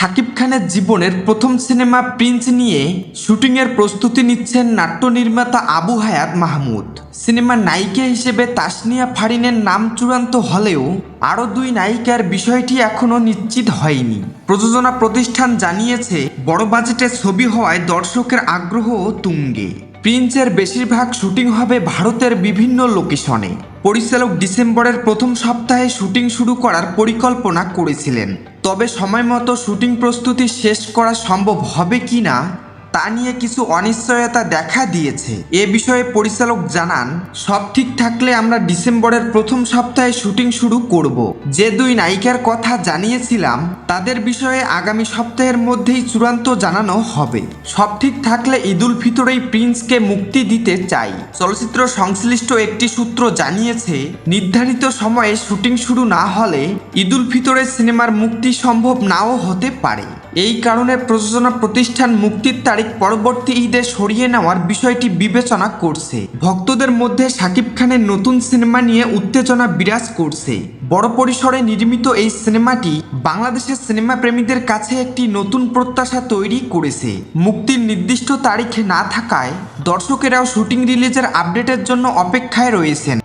শাকিব খানের জীবনের প্রথম সিনেমা প্রিন্স নিয়ে শুটিংয়ের প্রস্তুতি নিচ্ছেন নাট্য নির্মাতা আবু হায়াত মাহমুদ। সিনেমার নায়িকা হিসেবে তাসনিয়া ফারিনের নাম চূড়ান্ত হলেও আরও দুই নায়িকার বিষয়টি এখনও নিশ্চিত হয়নি। প্রযোজনা প্রতিষ্ঠান জানিয়েছে, বড় বাজেটে ছবি হওয়ায় দর্শকের আগ্রহ তুঙ্গে। প্রিন্সের বেশিরভাগ শুটিং হবে ভারতের বিভিন্ন লোকেশনে। পরিচালক ডিসেম্বরের প্রথম সপ্তাহে শুটিং শুরু করার পরিকল্পনা করেছিলেন। তবে সময় মতো শ্যুটিং প্রস্তুতি শেষ করা সম্ভব হবে কি না তা নিয়ে কিছু অনিশ্চয়তা দেখা দিয়েছে। এ বিষয়ে পরিচালক জানান, সব ঠিক থাকলে আমরা ডিসেম্বরের প্রথম সপ্তাহে শুটিং শুরু করব। যে দুই নায়িকার কথা জানিয়েছিলাম, তাদের বিষয়ে আগামী সপ্তাহের মধ্যেই চূড়ান্ত জানানো হবে। সব ঠিক থাকলে ঈদুল ফিতরেই প্রিন্সকে মুক্তি দিতে চাই। চলচ্চিত্র সংশ্লিষ্ট একটি সূত্র জানিয়েছে, নির্ধারিত সময়ে শুটিং শুরু না হলে ঈদুল ফিতরের সিনেমার মুক্তি সম্ভব নাও হতে পারে। এই কারণে প্রযোজনা প্রতিষ্ঠান মুক্তির তারিখ পরবর্তী ঈদে সরিয়ে নেওয়ার বিষয়টি বিবেচনা করছে। ভক্তদের মধ্যে শাকিব খানের নতুন সিনেমা নিয়ে উত্তেজনা বিরাজ করছে। বড় পরিসরে নির্মিত এই সিনেমাটি বাংলাদেশের সিনেমা প্রেমীদের কাছে একটি নতুন প্রত্যাশা তৈরি করেছে। মুক্তির নির্দিষ্ট তারিখ না থাকায় দর্শকেরাও শুটিং রিলিজের আপডেটের জন্য অপেক্ষায় রয়েছেন।